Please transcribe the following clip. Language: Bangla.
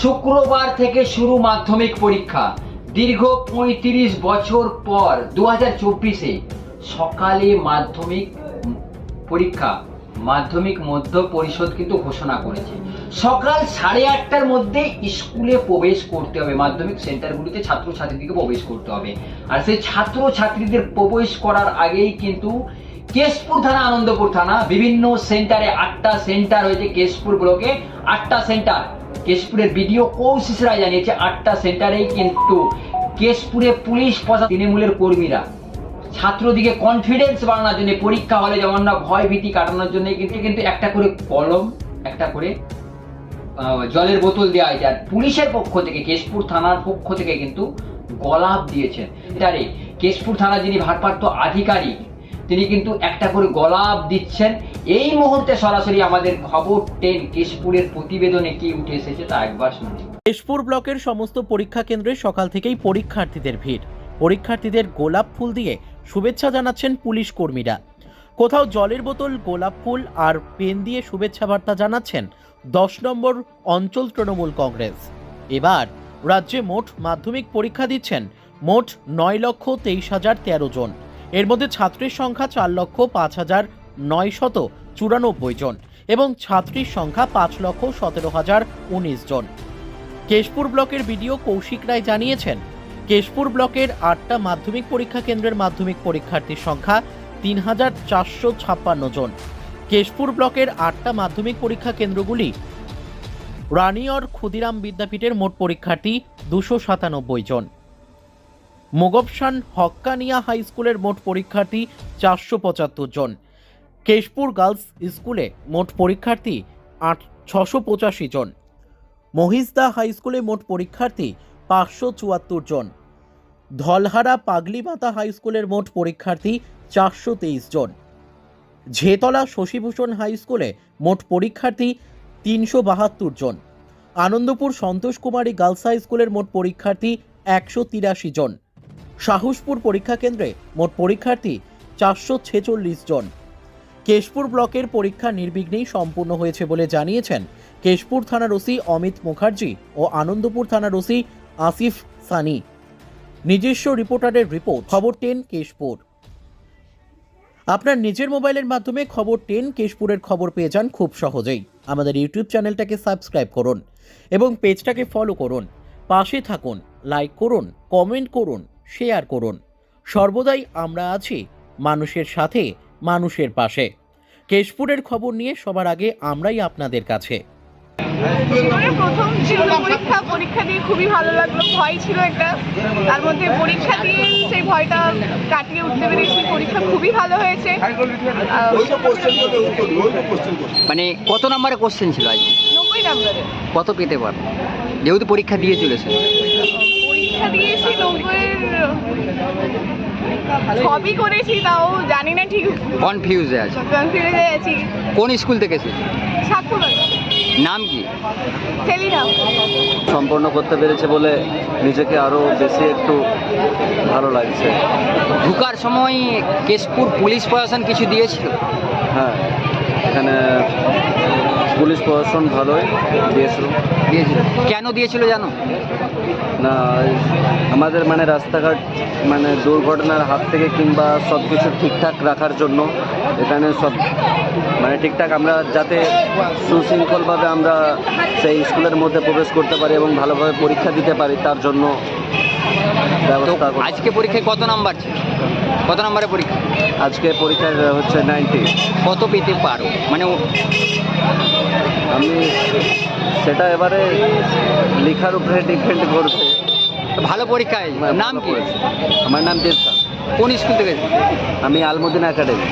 শুক্রবার থেকে শুরু মাধ্যমিক পরীক্ষা। দীর্ঘ পঁয়ত্রিশ বছর পর দু হাজার চব্বিশে সকালে মাধ্যমিক পরীক্ষা, মাধ্যমিক মধ্য পরিষদ কিন্তু ঘোষণা করেছে। সকাল সাড়ে আটটার মধ্যে স্কুলে প্রবেশ করতে হবে। মাধ্যমিক সেন্টারগুলিতে ছাত্রছাত্রীদেরকে প্রবেশ করতে হবে। আর সেই ছাত্রছাত্রীদের প্রবেশ করার আগেই কিন্তু কেশপুর থানা, আনন্দপুর থানা বিভিন্ন সেন্টারে আটটা সেন্টার হয়েছে কেশপুর ব্লকে আটটা সেন্টার। কেশপুরের বিডিও কৌশিস রায় জানিয়েছে, আটটা সেন্টারেই কিন্তু কেশপুরে পুলিশ প্রশাসন, তৃণমূলের কর্মীরা। ছাত্রদিকে কনফিডেন্স বাড়ানোর জন্য, পরীক্ষা হলে যেমন না ভয় ভীতি কাটানোর জন্য কিন্তু কিন্তু একটা করে কলম, একটা করে জলের বোতল দেওয়া হয়েছে। আর পুলিশের পক্ষ থেকে, কেশপুর থানার পক্ষ থেকে কিন্তু গলাপ দিয়েছেন। এটারে কেশপুর থানা যিনি ভারপ্রাপ্ত আধিকারিক তিনি কিন্তু একটা করে গোলাপ দিচ্ছেন। এই মুহূর্তে সরাসরি আমাদের খবর টেন কেশপুরের প্রতিবেদনে কি উঠে এসেছে তা একবার শুনুন। কেশপুর ব্লকের সমস্ত পরীক্ষা কেন্দ্রে সকাল থেকেই পরীক্ষার্থীদের ভিড়। পরীক্ষার্থীদের গোলাপ ফুল দিয়ে শুভেচ্ছা জানাচ্ছেন পুলিশ কর্মীরা। কোথাও জলের বোতল, গোলাপ ফুল আর পেন দিয়ে শুভেচ্ছা বার্তা জানাচ্ছেন দশ নম্বর অঞ্চল তৃণমূল কংগ্রেস। এবার রাজ্যে মোট মাধ্যমিক পরীক্ষা দিচ্ছেন মোট নয় লক্ষ তেইশ হাজার তেরো জন। এর মধ্যে ছাত্রীর সংখ্যা চার লক্ষ পাঁচ হাজার নয় শত চুরানব্বই জন এবং ছাত্রীর সংখ্যা পাঁচ লক্ষ সতেরো হাজার উনিশ জন। কেশপুর ব্লকের বিডিও কৌশিক রায় জানিয়েছেন, কেশপুর ব্লকের আটটা মাধ্যমিক পরীক্ষা কেন্দ্রের মাধ্যমিক পরীক্ষার্থীর সংখ্যা তিন হাজার চারশো ছাপ্পান্ন জন। কেশপুর ব্লকের আটটা মাধ্যমিক পরীক্ষা কেন্দ্রগুলি রানিয়র ক্ষুদিরাম বিদ্যাপীঠের মোট পরীক্ষার্থী দুশো সাতানব্বই জন। মোগবসান হক্কানিয়া হাই স্কুলের মোট পরীক্ষার্থী চারশো পঁচাত্তর জন। কেশপুর গার্লস স্কুলে মোট পরীক্ষার্থী আট, ছশো পঁচাশি জন। মহিষদা হাই স্কুলে মোট পরীক্ষার্থী পাঁচশো চুয়াত্তর জন। ধলহারা পাগলিমাতা হাই স্কুলের মোট পরীক্ষার্থী চারশো তেইশ জন। ঝেতলা শশীভূষণ হাই স্কুলে মোট পরীক্ষার্থী তিনশো বাহাত্তর জন। আনন্দপুর সন্তোষ কুমারী গার্লস হাই স্কুলের মোট পরীক্ষার্থী একশো তিরাশি জন। সাহসপুর পরীক্ষা কেন্দ্রে মোট পরীক্ষার্থী চারশো ছেচল্লিশ জন। কেশপুর ব্লকের পরীক্ষা নির্বিঘ্নেই সম্পূর্ণ হয়েছে বলে জানিয়েছেন কেশপুর থানার ওসি অমিত মুখার্জি ও আনন্দপুর থানার ওসি আসিফ সানি। নিজস্ব রিপোর্টারের রিপোর্ট, খবর টেন কেশপুর। আপনার নিজের মোবাইলের মাধ্যমে খবর টেন কেশপুরের খবর পেয়ে যান খুব সহজেই। আমাদের ইউটিউব চ্যানেলটাকে সাবস্ক্রাইব করুন এবং পেজটাকে ফলো করুন। পাশে থাকুন, লাইক করুন, কমেন্ট করুন। শেয়ার করুন। সর্বদাই আমরা আছি মানুষের সাথে মানুষের পাশে। কেশপুরের খবর নিয়ে সবার আগে আমরাই আপনাদের কাছে। জীবনে প্রথম ছিল পরীক্ষা পরীক্ষা দিয়ে খুবই ভালো লাগল ভয় ছিল একটা। তার মধ্যে পরীক্ষা দিয়ে সেই ভয়টা কাটিয়ে উঠতে পেরেছি পরীক্ষা খুবই ভালো হয়েছে। মানে কত নম্বরে কোশ্চেন ছিল আজ নব্বই নম্বরে। কত পেতে পার যেহেতু পরীক্ষা দিয়ে চলেছে। পরীক্ষা দিয়েছি নব্বইয়ের সবই করেছি তাও জানি না ঠিক। কনফিউজে আছে। কনফিউজে আছি। কোন স্কুল থেকে এসেছে সাতপুর নাম কি? সম্পন্ন করতে পেরেছে বলে নিজেকে আরও বেশি একটু ভালো লাগছে। ঢুকার সময় কেশপুর পুলিশ প্রশাসন কিছু দিয়েছিল? হ্যাঁ এখানে পুলিশ প্রশাসন ভালোই দিয়েছিল। দিয়েছিল। কেন দিয়েছিল জানো? না আমাদের মানে রাস্তাঘাট মানে দুর্ঘটনার হাত থেকে কিংবা সব কিছু ঠিকঠাক রাখার জন্য এখানে সব মানে ঠিকঠাক আমরা যাতে সুশৃঙ্খলভাবে আমরা সেই স্কুলের মধ্যে প্রবেশ করতে পারি এবং ভালোভাবে পরীক্ষা দিতে পারি তার জন্য ব্যবস্থা আজকে পরীক্ষায় কত নাম্বার ছিল? কত নম্বরে পরীক্ষা? আজকে পরীক্ষা হচ্ছে নাইনটি। কত পেতে পারো? মানে আমি সেটা এবারে লেখার উপরে ডিপেন্ড করবে। ভালো পরীক্ষায়। হয়েছে। নাম কি? আমার নাম দেবসা কোন স্কুল থেকে? আমি আলমুদ্দিন একাডেমি।